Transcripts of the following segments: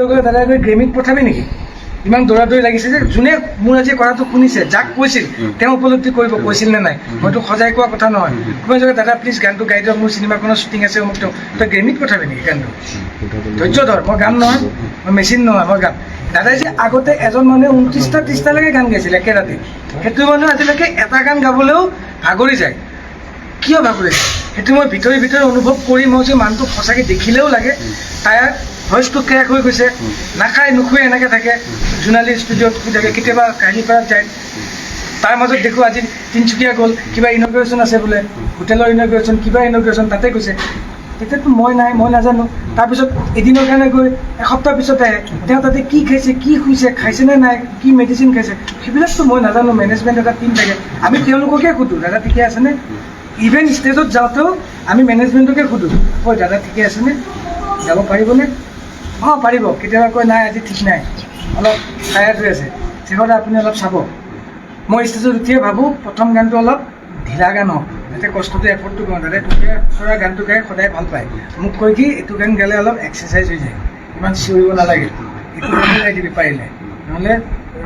গ'লে দাদাই গৈ গ্ৰেমিক পঠাবি নেকি? ইমান দৌৰা দৌৰি লাগিছে যে যোনে মোৰ আজি কথাটো শুনিছে যাক কৈছিল তেওঁ উপলব্ধি কৰিব কৈছিল নে নাই? মইতো সজাই কোৱা কথা নহয়। কোনোবাই যদি দাদা প্লিজ গানটো গাই দিয়ক মোৰ চিনেমাখনৰ শ্বুটিং আছে মোক তেওঁ তই গ্ৰেমিক পঠাবি নেকি গানটো? ধৈৰ্য ধৰ মই গান নহয় মই মেচিন নহয় মই গান দাদাই যে আগতে এজন মানুহে ঊনত্ৰিছটা ত্ৰিছটালৈকে গান গাইছিল একে ৰাতি সেইটো মানুহে আজিলৈকে এটা গান গাবলৈও ভাগৰি যায়। কিয় ভাগৰি যায়? সেইটো মই ভিতৰি ভিতৰি অনুভৱ কৰি মই যে মানুহটোক সঁচাকৈ দেখিলেও লাগে। তাইৰ ভইচটো ক্ৰেক হৈ গৈছে। নাখায় নুখুৱে এনেকৈ থাকে। জোনালী ষ্টুডিঅ'ত থাকে কেতিয়াবা কাহিলীপাৰাত যায়। তাৰ মাজত দেখোঁ আজি তিনিচুকীয়া গ'ল কিবা ইনগ্ৰেশ্যন আছে বোলে হোটেলৰ ইনগ্ৰেশ্যন কিবা ইনগ্ৰেশ্যন তাতে গৈছে। তেতিয়াতো মই নাই মই নাজানো। তাৰপিছত এদিনৰ কাৰণে গৈ এসপ্তাহ পিছত আহে তেওঁ তাতে কি খাইছে কি শুইছে খাইছেনে নাই কি মেডিচিন খাইছে সেইবিলাকতো মই নাজানো মেনেজমেণ্ট এটা টিম থাকে। আমি তেওঁলোককে সোধোঁ দাদা ঠিকে আছেনে ইভেন ষ্টেজত যাওঁতেও আমি মেনেজমেণ্টকে সোধোঁ। ঐ, দাদা ঠিকে আছেনে যাব পাৰিবনে অঁ, পাৰিব। কেতিয়াবা কয়, নাই, আজি ঠিক নাই। অলপ টায়াৰ্ড হৈ আছে। শেষতে আপুনি অলপ চাব। মই ষ্টেজত উঠিয়ে ভাবোঁ, প্ৰথম গানটো অলপ ঢিলা গান হওক। যাতে কষ্টটো এফৰ্টটো কৰোঁ। দাদা তোকে খুৰা গানটো গাই সদায় ভালো পায়। মোক কয় কি, এইটো গান গালে অলপ এক্সাৰচাইজ হৈ যায়। ইমান চিঞৰিব নালাগে। এইটো গান ওলাই দিবি পাৰিলে। নহ'লে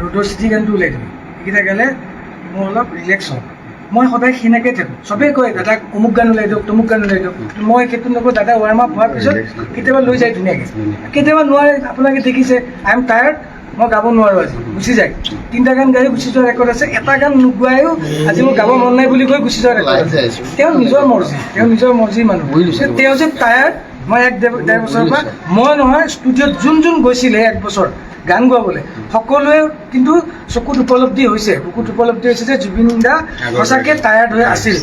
ৰ'দৰ চিটি গানটো ওলাই দিবি। এইকেইটা গালে মোৰ অলপ ৰিলেক্স হওক। মই সদায় সেনেকৈ থাকোঁ। চবেই কয় দাদাক অমুক গান ওলাই দিয়ক তমুক গান ওলাই দিয়ক। মই সেইটো নকওঁ দাদা ৱাৰ্ম আপ হোৱাৰ পিছত কেতিয়াবা লৈ যায় ধুনীয়াকৈ। কেতিয়াবা নোৱাৰে আপোনালোকে দেখিছে আই এম টায়াৰ্ড মই গাব নোৱাৰোঁ আজি গুচি যায়। তিনিটা গান গাই গুচি যোৱা ৰেকৰ্ড আছে এটা গান নোগোৱায়ো আজি মোৰ গাব মন নাই বুলি কৈ গুচি যোৱা ৰেকৰ্ড আছে। তেওঁ নিজৰ মৰ্জি তেওঁ নিজৰ মৰ্জিৰ মানুহ। তেওঁ যে টায়াৰ্ড মই এক ডেৰ বছৰৰ পৰা মই নহয় ষ্টুডিঅ'ত যোন যোন গৈছিলে এক বছৰ গান গোৱাবলৈ সকলোৱে কিন্তু চকুত উপলব্ধি হৈছে। চকুত উপলব্ধি হৈছে যে জুবিন দা সঁচাকৈ টায়াৰ্ড হৈ আছিল।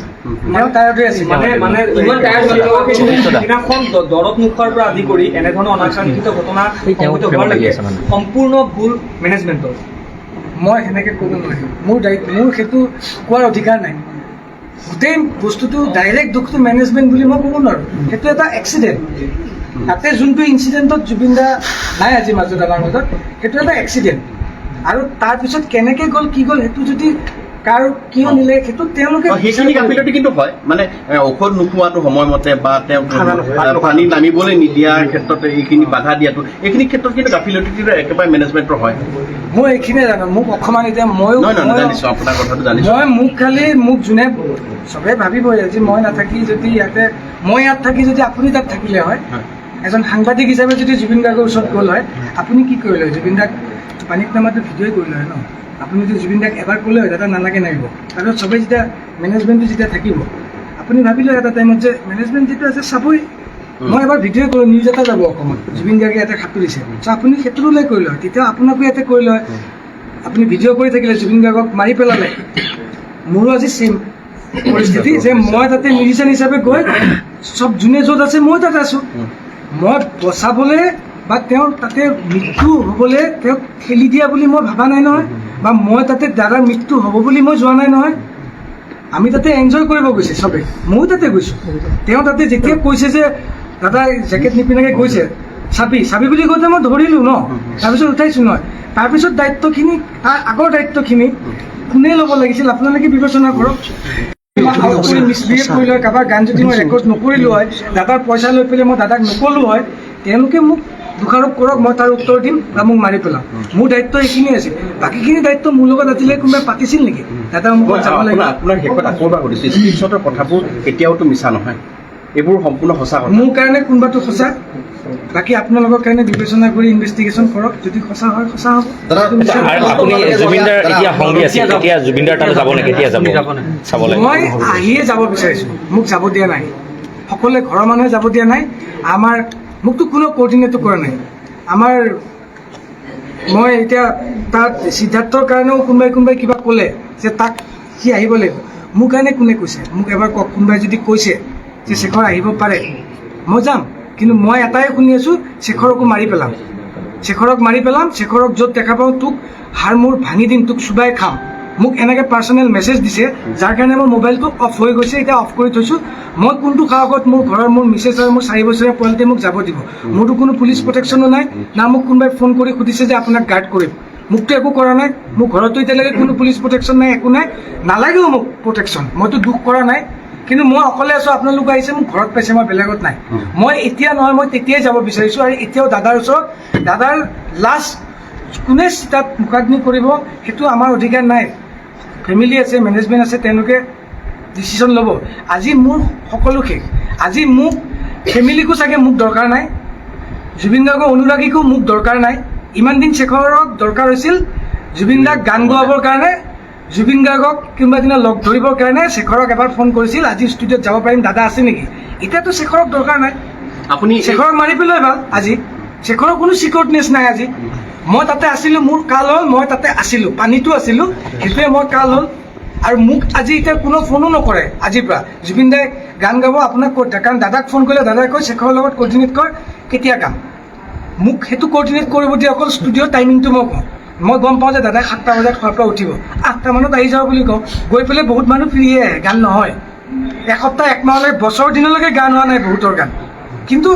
তেওঁ টায়াৰ্ড হৈ আছিল। মানে মানে ইমান টায়াৰ সিদিনাখন দৰৱ মুখৰ পৰা আদি কৰি এনেধৰণৰ অনাকাংক্ষিত ঘটনা সংঘটিত হোৱাৰ লাগে সম্পূৰ্ণ ভুল মেনেজমেণ্টৰ মই সেনেকৈ ক'ব নোৱাৰিম। মোৰ দায়িত্ব মোৰ সেইটো কোৱাৰ অধিকাৰ নাই। গোটেই বস্তুটো ডাইৰেক্ট দুখটো মেনেজমেণ্ট বুলি মই ক'ব নোৱাৰোঁ। সেইটো এটা এক্সিডেণ্ট তাতে যোনটো ইঞ্চিডেণ্টত জুবিন দা নাই আজি মাজত আমাৰ মাজত, সেইটো এটা এক্সিডেণ্ট আৰু তাৰপিছত কেনেকৈ গ'ল, কি গ'ল, সেইটো যদি কাৰ কিয় নিলে সেইটো তেওঁলোকে সেইখিনি গাফিলতি কিন্তু হয়। মানে ঔষধ নোখোৱাটো সময়মতে বা তেওঁ পানী নামিবলৈ নিদিয়াৰ ক্ষেত্ৰত এইখিনি বাধা দিয়াটো এইখিনি ক্ষেত্ৰত কিন্তু গাফিলতিটো একেবাৰে মেনেজমেণ্টৰ হয়। মই এইখিনিয়ে জানো। মোক অকণমান এতিয়া ময়ো জানিছোঁ আপোনাৰ কথাটো জানিছোঁ। মই মোক খালি মোক যোনে চবে ভাবিবই যে মই নাথাকি যদি ইয়াতে মই ইয়াত থাকি যদি আপুনি তাত থাকিলে হয়। এজন সাংবাদিক হিচাপে যদি জুবিন গাৰ্গৰ ওচৰত গ'ল হয় আপুনি কি কৰিলে? জুবিন দাক পানীত নামাটো ভিডিঅ'ই কৰিলে হয় ন? আপুনি যদি জুবিন দাক এবাৰ ক'লে হয় দাদা নালাগে নাহিব তাৰপিছত চবেই যেতিয়া মেনেজমেণ্টটো যেতিয়া থাকিব আপুনি ভাবিলে এটা টাইমত যে মেনেজমেণ্ট যিটো আছে চাবই। মই এবাৰ ভিডিঅ' কৰোঁ নিউজ এটা যাব অসমত। জুবিন গাৰ্গে ইয়াতে সাঁতুৰিছে চ' আপুনি সেইটো ওলাই কৰিলে হয়। তেতিয়া আপোনাকো ইয়াতে কৰিলে হয়। আপুনি ভিডিঅ' কৰি থাকিলে জুবিন গাৰ্গক মাৰি পেলালে। মোৰো আজি চেম পৰিস্থিতি যে মই তাতে মিউজিচিয়ান হিচাপে গৈ চব যোনে য'ত আছে মই তাত আছোঁ। মই বচাবলৈ বা তেওঁৰ তাতে মৃত্যু হ'বলৈ তেওঁক ঠেলি দিয়া বুলি মই ভবা নাই নহয়, বা মই তাতে দাদাৰ মৃত্যু হ'ব বুলি মই যোৱা নাই নহয়। আমি তাতে এনজয় কৰিব গৈছে চবেই, ময়ো তাতে গৈছোঁ। তেওঁ তাতে যেতিয়া কৈছে যে, দাদা জেকেট নিপিন্ধাকৈ গৈছে, চাবি চাবি বুলি কওঁতে মই ধৰিলোঁ ন, তাৰপিছত উঠাইছোঁ নহয়। তাৰপিছত দায়িত্বখিনি, তাৰ আগৰ দায়িত্বখিনি কোনে ল'ব লাগিছিল, আপোনালোকে বিবেচনা কৰক। মিছবিহেভ কৰিলোঁ, কাৰোবাৰ গান যদি মই ৰেকৰ্ড নকৰিলোঁ হয়, দাদাৰ পইচা লৈ পেলাই মই দাদাক নক'লোঁ হয়, তেওঁলোকে মোক দোষাৰোপ কৰক মই তাৰ উত্তৰ দিম বা মোক মাৰি পেলাম মোৰ দায়িত্ব এইখিনি আছিল বাকীখিনি দায়িত্ব মোৰ লগত আজিলৈ কোনোবাই পাতিছিল নেকি? দাদা মোক যাব লাগিব আপোনাৰ শেষত আকৌ এবাৰ সুধিছোঁ স্ক্ৰীনশ্বটৰ কথাবোৰ কেতিয়াওতো মিছা নহয়। এইবোৰ সম্পূৰ্ণ সঁচা কথা। মোৰ কাৰণে কোনোবাটো সঁচা। বাকী আপোনালোকৰ কাৰণে বিবেচনা কৰি ইনভেষ্টিগেশ্যন কৰক। যদি সঁচা হয় সঁচা হ'ব। হয়, মই আহিয়ে যাব বিচাৰিছোঁ। মোক যাব দিয়া নাই। সকলোৱে ঘৰৰ মানুহে যাব দিয়া নাই। আমাৰ মোকতো কোনো কৰ্ডিনেটো কৰা নাই। আমাৰ মই এতিয়া তাত সিদ্ধাৰ্থৰ কাৰণেও কোনোবাই কোনোবাই কিবা ক'লে যে তাক সি আহিব লাগিব। মোৰ কাৰণে কোনে কৈছে? মোক এবাৰ কওক, কোনোবাই যদি কৈছে যে শেখৰ আহিব পাৰে, মই যাম। কিন্তু মই এটাই শুনি আছোঁ, শেখৰকো মাৰি পেলাম। শেখৰক মাৰি পেলাম, শেখৰক য'ত দেখা পাওঁ তোক, হাৰ মূৰ ভাঙি দিম, তোক চুবাই খাম। মোক এনেকৈ পাৰ্চনেল মেছেজ দিছে যাৰ কাৰণে মোৰ মোবাইলটো অফ হৈ গৈছে এতিয়া অফ কৰি থৈছোঁ। মই কোনটো সাহসত মোৰ ঘৰৰ মোৰ মিছেছ আৰু মোৰ চাৰি বছৰীয়া পোৱালিটোৱে মোক যাব দিব। মোৰতো কোনো পুলিচ প্ৰটেকশ্যনো নাই। না মোক কোনোবাই ফোন কৰি সুধিছে যে আপোনাক গাৰ্ড কৰিম। মোকতো একো কৰা নাই। মোৰ ঘৰতো এতিয়ালৈকে কোনো পুলিচ প্ৰটেকশ্যন নাই একো নাই। নালাগেও মোক প্ৰটেকশ্যন মইতো দুখ কৰা নাই। কিন্তু মই অকলে আছোঁ আপোনালোক আহিছে মোক ঘৰত পাইছে মই বেলেগত নাই। মই এতিয়া নহয় মই তেতিয়াই যাব বিচাৰিছোঁ আৰু এতিয়াও দাদাৰ ওচৰত। দাদাৰ লাষ্ট কোনে তাত মোকাগ্নি কৰিব সেইটো আমাৰ অধিকাৰ নাই। ফেমিলি আছে মেনেজমেণ্ট আছে তেওঁলোকে ডিচিশ্যন ল'ব। আজি মোৰ সকলো শেষ। আজি মোক ফেমিলিকো চাগে মোক দৰকাৰ নাই জুবিন গাৰ্গৰ অনুৰাগীকো মোক দৰকাৰ নাই। ইমান দিন শেখৰক দৰকাৰ হৈছিল জুবিন দাক গান গোৱাবৰ কাৰণে জুবিন গাৰ্গক কোনোবা দিনা লগ ধৰিবৰ কাৰণে শেখৰক এবাৰ ফোন কৰিছিল আজি ষ্টুডিঅ'ত যাব পাৰিম দাদা আছে নেকি? এতিয়াতো শেখৰক দৰকাৰ নাই। আপুনি শেখৰক মাৰি পেলোৱাই ভালো আজি। শেখৰৰ কোনো চিকিউৰিটনেছ নাই আজি। মই তাতে আছিলোঁ, মোৰ কাল হ'ল, মই তাতে আছিলোঁ, পানীতো আছিলোঁ, সেইটোৱে মই কাল হ'ল। আৰু মোক আজি এতিয়া কোনো ফোনো নকৰে, আজিৰ পৰা। জুবিন দাই গান গাব আপোনাক ক'ত কাৰণ দাদাক ফোন কৰিলে, দাদাই কয়, শেখৰৰ লগত কৰ্ডিনেট কৰ, কেতিয়া গাম মোক সেইটো কৰ্ডিনেট কৰিব দিয়ে অকল ষ্টুডিঅ'ৰ টাইমিংটো মই কওঁ। মই গম পাওঁ যে দাদাই সাতটা বজাত খোৱাৰ পৰা উঠিব। আঠটা মানত আহি যাওঁ বুলি কওঁ। গৈ পেলাই বহুত মানুহ ফ্ৰীয়ে আহে গান নহয়। এসপ্তাহ একমাহলৈ বছৰ দিনলৈকে গান হোৱা নাই বহুতৰ গান। কিন্তু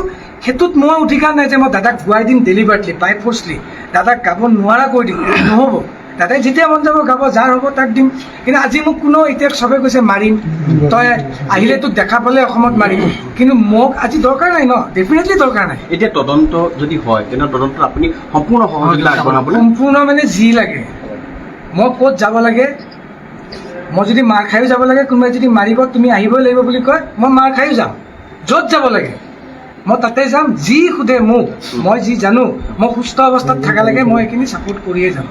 সেইটোত মোৰ অধিকাৰ নাই যে মই দাদাক গুৱাই দিম ডেলিভাৰটলি বাই ফৰ্চলি দাদাক গাব নোৱাৰা কৰি দিম নহ'ব। দাদাই যেতিয়া মন যাব গাব যাৰ হ'ব তাক দিম। কিন্তু আজি মোক কোনো এতিয়া চবে কৈছে মাৰিম। তই আহিলে তোক দেখা পালে অসমত মাৰিম। কিন্তু মোক আজি দৰকাৰ নাই ন? ডেফিনেটলি দৰকাৰ নাই। এতিয়া তদন্ত যদি হয় তেনে তদন্তত আপুনি সম্পূৰ্ণ সহযোগিতা আগবঢ়াবলৈ সম্পূৰ্ণ মানে যি লাগে। মই ক'ত যাব লাগে? মই যদি মাৰ খায়ো যাব লাগে কোনোবাই যদি মাৰিব তুমি আহিবই লাগিব বুলি কয় মই মাৰ খায়ো যাম। য'ত যাব লাগে। মই তাতে যাম, যি সোধে মোক, মই যি জানো, মই সুস্থ অৱস্থাত থকালৈকে মই এইখিনি ছাপোৰ্ট কৰিয়ে যাম।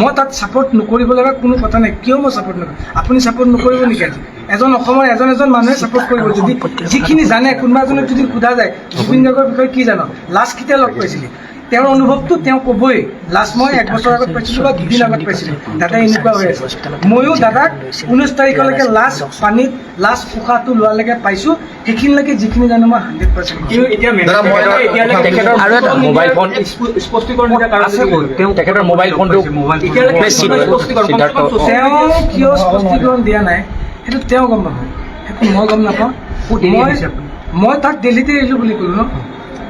মই তাত ছাপোৰ্ট নকৰিব লগা কোনো কথা নাই, কিয় মই ছাপোৰ্ট নকৰিম? আপুনি ছাপোৰ্ট নকৰিব নেকি আজি? এজন অসমৰ এজন এজন মানুহে ছাপোৰ্ট কৰিব। যদি যিখিনি জানে কোনোবা এজনক যদি সোধা যায় জুবিন গাৰ্গৰ বিষয়ে কি জানো? লাষ্ট কেতিয়া লগ পাইছিলি? তেওঁৰ অনুভৱটো তেওঁ ক'বই। লাষ্ট মই এক বছৰ আগত পাইছিলোঁ বা দুদিন আগত পাইছিলোঁ। দাদা এনেকুৱা হৈ আছে। ময়ো দাদাক ঊনৈছ তাৰিখলৈকে লাষ্ট পানীত লাষ্ট উশাহটো লোৱালৈকে পাইছোঁ। সেইখিনিলৈকে যিখিনি জানো মই হাণ্ড্ৰেড পাৰ্চেণ্ট আৰু এটা মোবাইল ফোন তেখেতৰ মোবাইল ফোনটো তেওঁ কিয় স্পষ্টীকৰণ দিয়া নাই? সেইটো তেওঁ গম নাপাওঁ সেইটো মই গম নাপাওঁ। মই মই তাক দিল্লীতে এৰিলোঁ বুলি ক'লোঁ ন।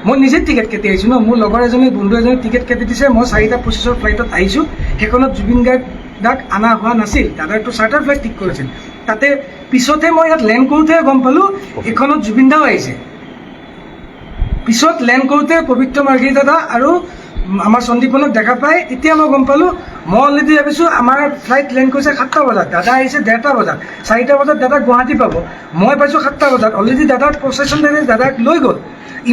মই নিজে টিকেট কাটি আহিছোঁ ন। মোৰ লগৰ এজনে বন্ধু এজনে টিকেট কাটি দিছে। মই চাৰিটা পঁচিছৰ ফ্লাইটত আহিছোঁ। সেইখনত জুবিন গাৰ্গক অনা হোৱা নাছিল। দাদাৰটো চাৰ্টাৰ ফ্লাইট ঠিক কৰিছিল। তাতে পিছতহে মই ইয়াত লেণ্ড কৰোঁতেহে গম পালোঁ এইখনত জুবিন দাও আহিছে। পিছত লেণ্ড কৰোঁতে পবিত্ৰ মাৰ্গী দাদা আৰু আমাৰ সন্দীপনক দেখা পাই এতিয়া মই গম পালোঁ মই অলৰেডি ভাবিছোঁ, আমাৰ ফ্লাইট লেণ্ড কৰিছে সাতটা বজাত, দাদা আহিছে ডেৰটা বজাত, চাৰিটা বজাত দাদাক গুৱাহাটী পাব। মই পাইছোঁ সাতটা বজাত অলৰেডি দাদাৰ প্ৰচেশ্যন দাদাক লৈ গ'ল।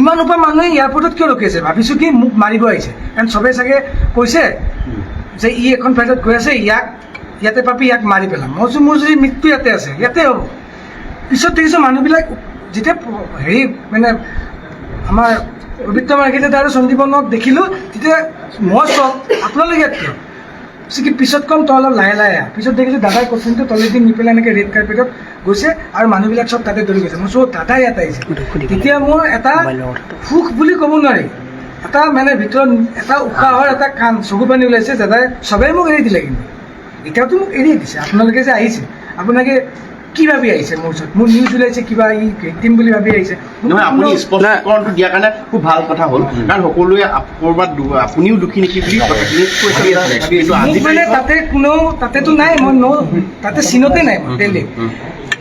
ইমান সোপা মানুহে এয়াৰপৰ্টত কিয় ৰখি আছে? ভাবিছোঁ কি মোক মাৰিব আহিছে। কাৰণ চবেই চাগে কৈছে যে ই এখন ফ্লাইটত গৈ আছে, ইয়াক, ইয়াতে পাবি, ইয়াক মাৰি পেলাম। মই মোৰ যদি মৃত্যু ইয়াতে আছে, ইয়াতে হ'ব। পিছত দেখিছোঁ মানুহবিলাক যেতিয়া হেৰি মানে আমাৰ পবিত্ৰ মাৰ্কেটত আৰু সন্দীপনক দেখিলোঁ, তেতিয়া মই চক আপোনালোকে ইয়াত কিয়? কি পিছত কম তই অলপ লাহে লাহে আহ। পিছত দেখিছোঁ দাদাৰ কোচিংটো তলেদি নি পেলাই এনেকৈ ৰেড কাৰ্পেটত গৈছে আৰু মানুহবিলাক চব তাতে দৌৰি গৈছে। মই চব দাদা ইয়াত আহিছে। তেতিয়া মোৰ এটা সুখ বুলি ক'ব নোৱাৰি। এটা মানে ভিতৰত এটা উশাহৰ এটা কাণ চকু পানী ওলাইছে দাদাই চবেই মোক এৰি দিলে কিন্তু। এতিয়াতো মোক এৰিয়ে দিছে। আপোনালোকে যে আহিছে আপোনালোকে কি ভাবি আহিছে মোৰ ওচৰত মোৰ নিউজ ওলাইছে কিবা ই ভিক্টিম বুলি ভাবি আহিছে নহয় আপুনি স্পষ্টীকৰণটো দিয়াৰ কাৰণে খুব ভালো কথা হ'ল। কাৰণ সকলোৱে ক'ৰবাত আপুনিও দুখী নেকি বুলি মানে তাতে কোনো তাতেতো নাই মই ন তাতে চিনতে নাই মই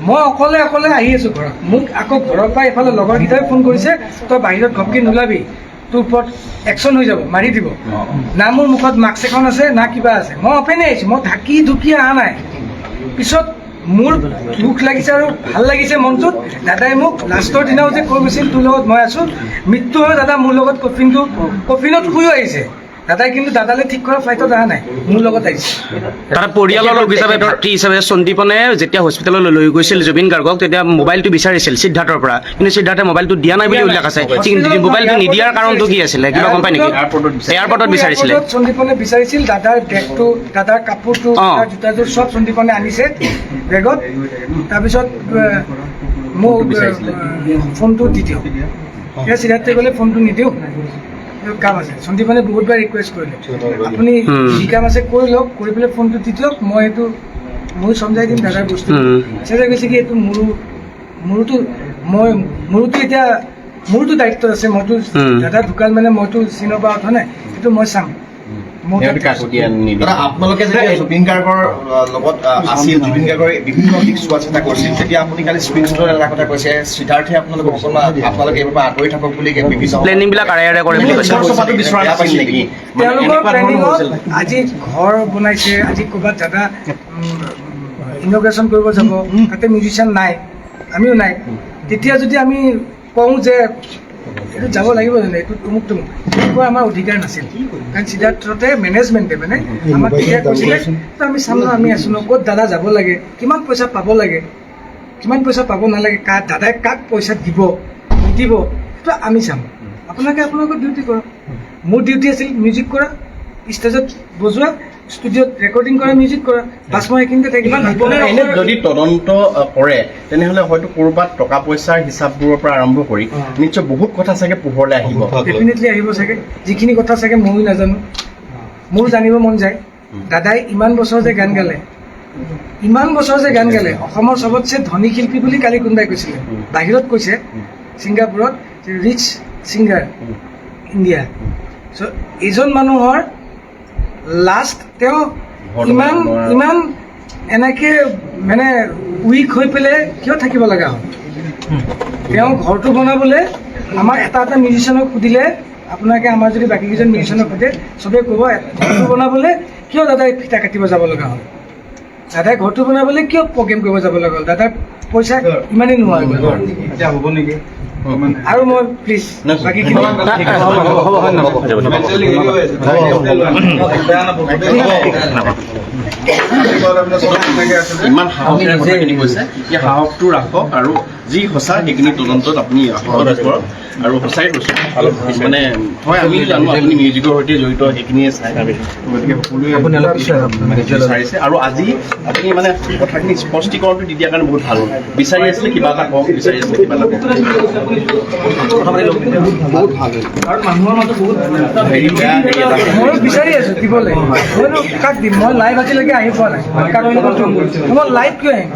মই অকলে অকলে আহি আছোঁ ঘৰত। মোক আকৌ ঘৰৰ পৰা এইফালে লগৰকেইটাই ফোন কৰিছে তই বাহিৰত ঘপকৈ নোলাবি। তোৰ ওপৰত একশ্যন হৈ যাব মাৰি দিব। না মোৰ মুখত মাস্ক এখন আছে না কিবা আছে। মই অপেনে আহিছোঁ মই ঢাকি ঢুকি অহা নাই। পিছত মোৰ দুখ লাগিছে আৰু ভালো লাগিছে মনটোত। দাদাই মোক লাষ্টৰ দিনাও যে কৈ গৈছিল তোৰ লগত মই আছোঁ, মৃত্যু হয় দাদা মোৰ লগত কফিনটো কফিনত শুইও আহিছে। দাদাই কিন্তু দাদালে ঠিক কৰা ফ্লাইটত অহা নাই মোৰ লগত আহিছে। তাৰ পৰিয়ালৰ লোক হিচাপে ভাতৃ হিচাপে সন্দীপনে যেতিয়া হস্পিটেললৈ লৈ গৈছিল জুবিন গাৰ্গক তেতিয়া মোবাইলটো বিচাৰিছিল সিদ্ধাৰ্থৰ পৰা। কিন্তু সিদ্ধাৰ্থে মোবাইলটো দিয়া নাই বুলি উল্লেখ আছে। মোবাইলটো নিদিয়াৰ কাৰণটো কি আছিলে? কিবা গম পাই নেকি? এয়াৰপৰ্টত বিচাৰিছিলে। সন্দীপনে বিচাৰিছিল দাদাৰ বেগটো দাদাৰ কাপোৰটো অ। জোতাযোৰ চব সন্দীপনে আনিছে বেগত তাৰপিছত মোক ফোনটো দি দিয়ক। এতিয়া চিধাৰ্থে ক'লে ফোনটো নিদিওঁ। কাম আছে। সন্দীপনে বহুতবাৰ ৰিকুৱেষ্ট কৰিলে। আপুনি যি কাম আছে কৰি লওক কৰি পেলাই ফোনটো দি দিয়ক মই এইটো মই চমজাই দিম দাদাৰ বস্তু। চেষ্টা কৈছে কি এইটো মোৰো মোৰোতো মই মোৰোতো এতিয়া মোৰতো দায়িত্ব আছে মইতো দাদা ঢুকাল মানে মইতো চিনৰ পৰা উঠা নাই সেইটো মই চাম। আপোনালোকে যেতিয়া জুবিন গাৰ্গৰ লগত আছিল জুবিন গাৰ্গৰ বিভিন্ন দিশ চোৱা চিতা কৰিছিল তেতিয়া আপুনি কালি স্পীচটোত এটা কথা কৈছে সিদ্ধাৰ্থে আপোনালোকক অকণমান আপোনালোকে এইবাৰ আঁতৰি থাকক বুলি প্লেনিংবিলাক আৰে আৰে কৰে বুলি কৈছে মানে তেওঁলোকৰ এনেকুৱা প্লেনিঙত আজি ঘৰ বনাইছে আজি ক'ৰবাত দাদা ইনগ্ৰেশ্যন কৰিব যাব তাতে মিউজিচিয়ান নাই আমিও নাই। তেতিয়া যদি আমি কওঁ যে এইটো যাব লাগিব জানো এইটো তুমুক তুমুক তেনেকুৱা আমাৰ অধিকাৰ নাছিল। কাৰণ সিদ্ধাৰ্থতে মেনেজমেণ্টে মানে আমাক তেতিয়া কৈছিলে "তো আমি চাম ন আমি আছোঁ ন ক'ত দাদা যাব লাগে কিমান পইচা পাব লাগে কিমান পইচা পাব নালাগে কা দাদাই কাক পইচা দিব নিদিব সেইটো আমি চাম। আপোনালোকে আপোনালোকৰ ডিউটি কৰক। মোৰ ডিউটি আছিল মিউজিক কৰা ষ্টেজত বজোৱা ষ্টুডিঅ'ত ৰেকৰ্ডিং কৰা মিউজিক কৰা বাছ মই এইখিনিতে থাকিম। মানে এনে যদি তদন্ত কৰে তেনেহলে হয়তো ক'ৰবাত টকা পইচাৰ হিচাপবোৰৰ পৰা আৰম্ভ কৰি নিশ্চয় বহুত কথা চাগে পোহৰলৈ আহিব। ডেফিনেটলি আহিব চাগে। যিখিনি কথা চাগে ময়ো নাজানো। মোৰ জানিব মন যায়। দাদাই ইমান বছৰ যে গান গালে ইমান বছৰ যে গান গালে অসমৰ চবতছে ধনী শিল্পী বুলি কালি কোনোবাই কৈছিলে। বাহিৰত কৈছে ছিংগাপুৰত ৰিচ ছিংগাৰ ইণ্ডিয়া চ' এইজন মানুহৰ লাষ্ট তেওঁ ইমান ইমান এনেকে মানে উইক হৈ পেলাই কিয় থাকিব লগা হ'ল? তেওঁ ঘৰটো বনাবলৈ আমাৰ এটা এটা মিউজিচিয়ানক সুধিলে আপোনালোকে আমাৰ যদি বাকী কেইজন মিউজিচিয়ানক সোধে চবেই ক'ব ঘৰটো বনাবলৈ কিয় দাদাই ফিটা কাটিব যাব লগা হ'ল? দাদাই ঘৰটো বনাবলৈ কিয় প্ৰগ্ৰেম কৰিব যাব লগা হ'ল? দাদাৰ পইচা ইমানেই নোহোৱা হৈ গ'ল। আৰু মই প্লিজ বাকীখিনি ইমান সাহস সাহসটো ৰাখক আৰু যি সঁচা সেইখিনি তদন্তত আপুনি কৰক আৰু সঁচাই কৈছোঁ। মানে হয় আমি জানো আপুনি মিউজিকৰ সৈতে জড়িত সেইখিনিয়ে চাই। গতিকে সকলোৱে মানে বিচাৰিছে। আৰু আজি আপুনি মানে কথাখিনি স্পষ্টীকৰণটো দি দিয়াৰ কাৰণে বহুত ভালো। হ'ল বিচাৰি আছিলে কিবা এটা কওক বিচাৰি আছিলে কিবা এটা কওক। কাৰণ মানুহৰ মাজত বহুত হেৰি বেয়া হেৰি এটা ময়ো বিচাৰি আছো দিবলৈ মইনো কাক দিম? মই লাইভ আজিলৈকে আহি পোৱা নাই। কাক মই লাইভ কিয় আহিম?